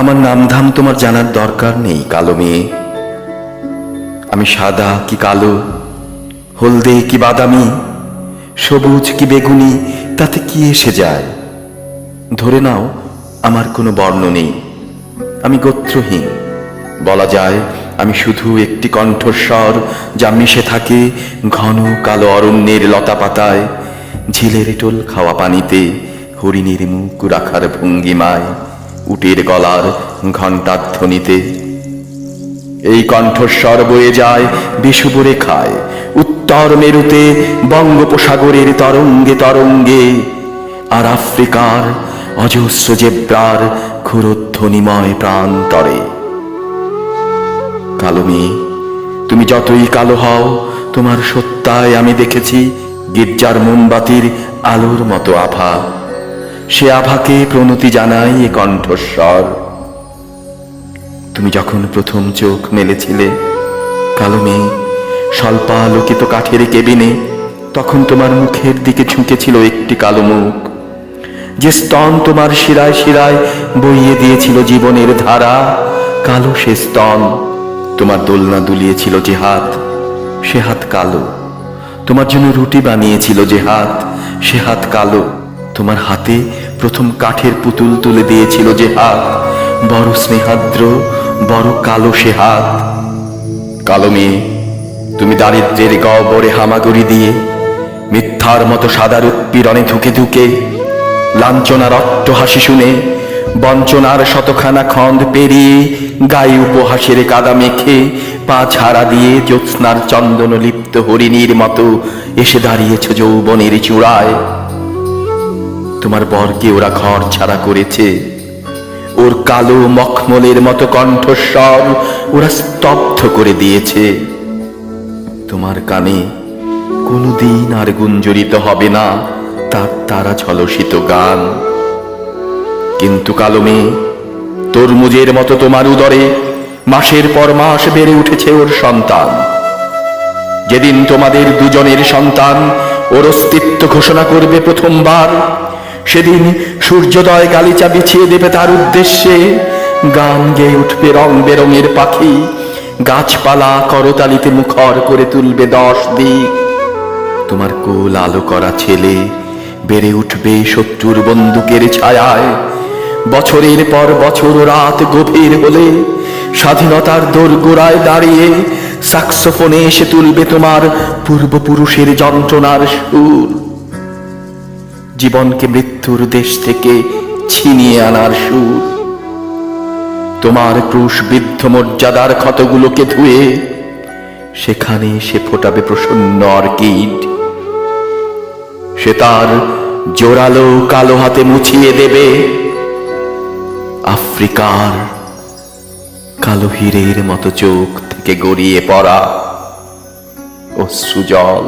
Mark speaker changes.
Speaker 1: আমার নামধাম তোমার জানার দরকার নেই, কালো মেয়ে। আমি সাদা কি কালো? হলদে কি বাদামি? সবুজ কি বেগুনি? তাতে কি এসে যায়? ধরে নাও, আমার কোনো বর্ণ নেই। আমি গোত্রহীন। বলা যায়, আমি শুধু একটি কণ্ঠস্বর যা মিশে থাকে ঘন কালো অরণ্যের লতা পাতায় ঝিলের টোল খাওয়া পানিতে, হরিণের মুখ রাখার ভঙ্গিমায়। উটের গলার ঘণ্টার ধ্বনিতে এই কণ্ঠস্বর বয়ে যায় বিষুব রেখায় উত্তর মেরুতে বঙ্গোপসাগরের তরঙ্গে তরঙ্গে, আর আফ্রিকার অজস্র জেব্রার ক্ষুরধ্বনিময় প্রান্তরে। কালো মেয়ে, তুমি যতই কালো হও, তোমার সত্তায় আমি দেখেছি গির্জার মোমবাতির আলোর মতো আভা। সে আভাকে প্রণতি জানাই এ কণ্ঠস্বর। তুমি যখন প্রথম চোখ মেলেছিলে, কালো মেয়ে স্বল্পালোকিত কাঠের কেবিনে, তখন তোমার মুখের দিকে ঝুঁকেছিল একটি কালো মুখ, যে স্তন তোমার শিরায় শিরায় বইয়ে দিয়েছিল জীবনের ধারা, কালো সে স্তন, তোমার দোলনা দুলিয়েছিল যে হাত, সে হাত কালো, তোমার জন্য রুটি বানিয়েছিল যে হাত, সে হাত কালো, তোমার হাতে প্রথম কাঠের পুতুল তুলে দিয়েছিল যে হাত। বড় স্নেহাদ্র, বড় কালো সে হাত। কালো মেয়ে, তুমি দারিদ্রের গবরে হামাগুড়ি দিয়ে, মিথ্যার মতো সাদার উৎপীড়নে ধুকে ধুকে, লাঞ্ছনার অট্টহাসি শুনে, বঞ্চনার শতখানা খন্দ পেরিয়ে, গায়ে উপহাসের কাদা মেখে, পা ছাড়া দিয়ে জ্যোৎস্নার চন্দন লিপ্ত হরিণীর মতো এসে দাঁড়িয়েছ যৌবনের চূড়ায়। তোমার বরকে ওরা ঘর ছাড়া করেছে। ওর কালো মখমলের মতো কণ্ঠস্বর ওরা স্তব্ধ করে দিয়েছে। তোমার কানে কোনোদিন আর গুঞ্জরিত হবে না তার তারা ঝলসিত গান। কিন্তু কালো মেয়ে, তরমুজের মতো তোমার উদরে মাসের পর মাস বেড়ে উঠেছে ওর সন্তান। যেদিন তোমাদের দুজনের সন্তান ওর অস্তিত্ব ঘোষণা করবে প্রথমবার সেদিন সূর্যোদয় গালিচা বিছিয়ে দেবে তার উদ্দেশ্যে। গান গেয়ে উঠবে রং বেরঙের পাখি। গাছপালা করতালিতে মুখর করে তুলবে দশ দিক। তোমার কোল আলো করা ছেলে, বেড়ে উঠবে শত্রুর বন্দুকের ছায়ায়। বছরের পর বছর রাত গভীর হলে, স্বাধীনতার দোরগোড়ায় দাঁড়িয়ে সাক্সোফোনে এসে তুলবে তোমার পূর্বপুরুষের যন্ত্রণার সুর। জীবনকে মৃত্যুর দেশ থেকে ছিনিয়ে আনার সুর। তোমার ক্রুশবিদ্ধ মর্যাদার ক্ষতগুলোকে ধুয়ে সেখানে সে ফোটাবে প্রসন্ন অর্কিড। সে তার জোরালো কালো হাতে মুছিয়ে দেবে আফ্রিকার কালো হীরের মতো চোখ থেকে গড়িয়ে পড়া অশ্রুজল।